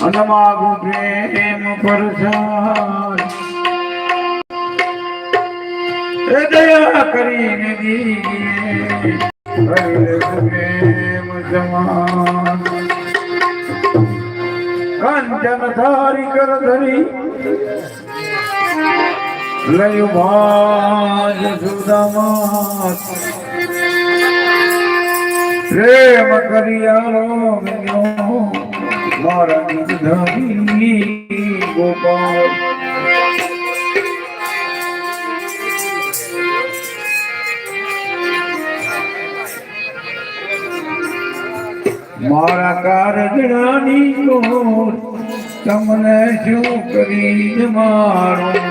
અનમાગું પ્રેમ પરસાર એ દયા કરીને હરે પ્રેમ જમાન કંચન ધારી કર ધરી લયુ ભાજ સુદામા પ્રેમ કરિયાલો મિલ્યો મારા નિધાની ગોપાલ. મારા કારજડાની ગોર તમને શું કરી મારા?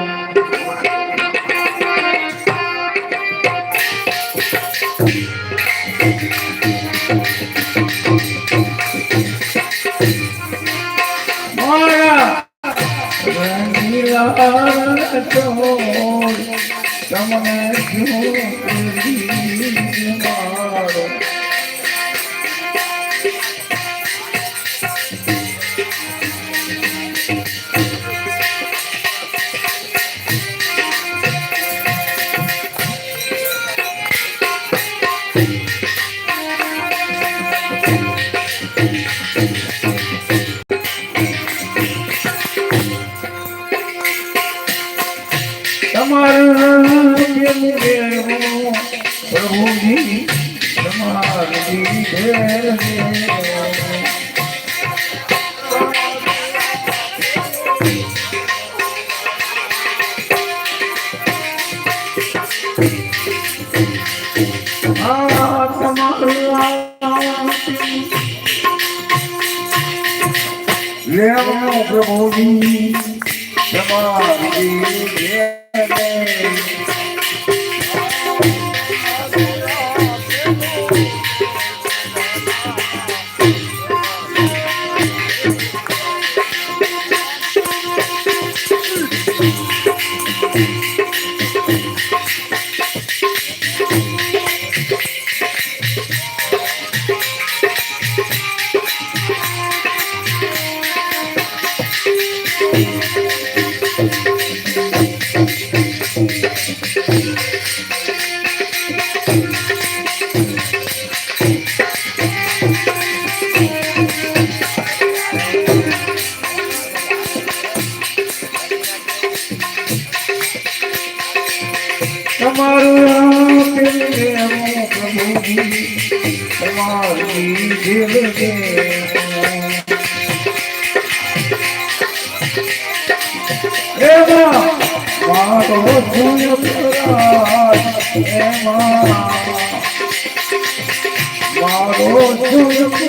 તમને તમારું પ્રભુજી તમારી તમારી ઘેર તમારું તમારી દિલ મારો ભૂલ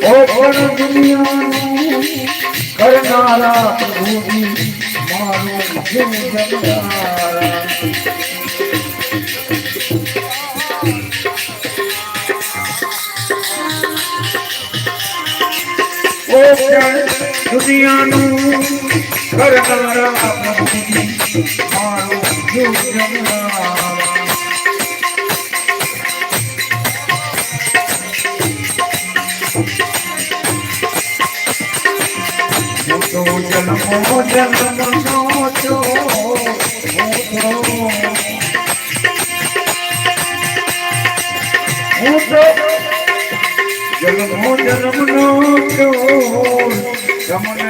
જો તમને શું કરી ઓ પણ દુનિયાનું કરનારા પ્રભુજી મારું જીવ જમનારા ઓ પણ દુનિયાનું કરનારા પ્રભુજી મારું મોટો જન્મો જન્મનો છો મોટો મોટો જન્મો જન્મનો છો તમને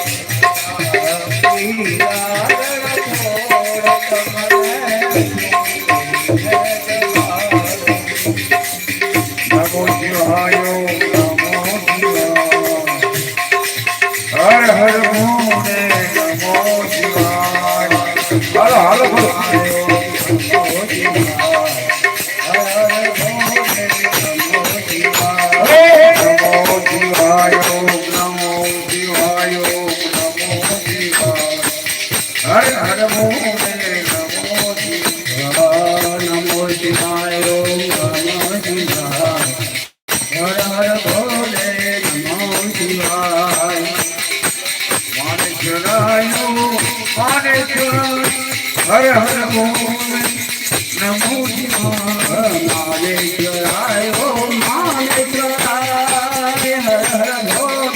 Thank you. Har Har Mohan Namo માગેશ્વર hi O માગેશ્વર Har Har Mohan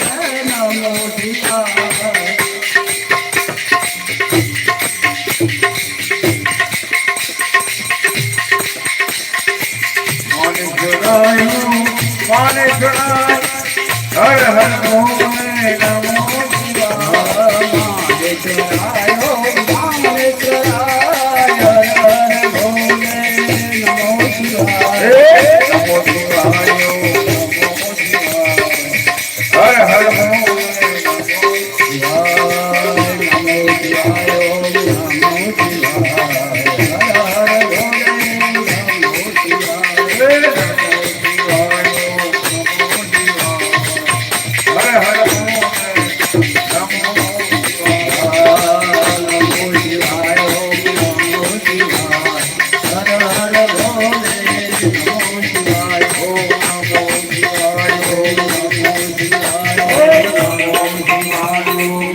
Namo માગેશ્વર માગેશ્વર Har Har Mohan Namo Yeah. Thank you.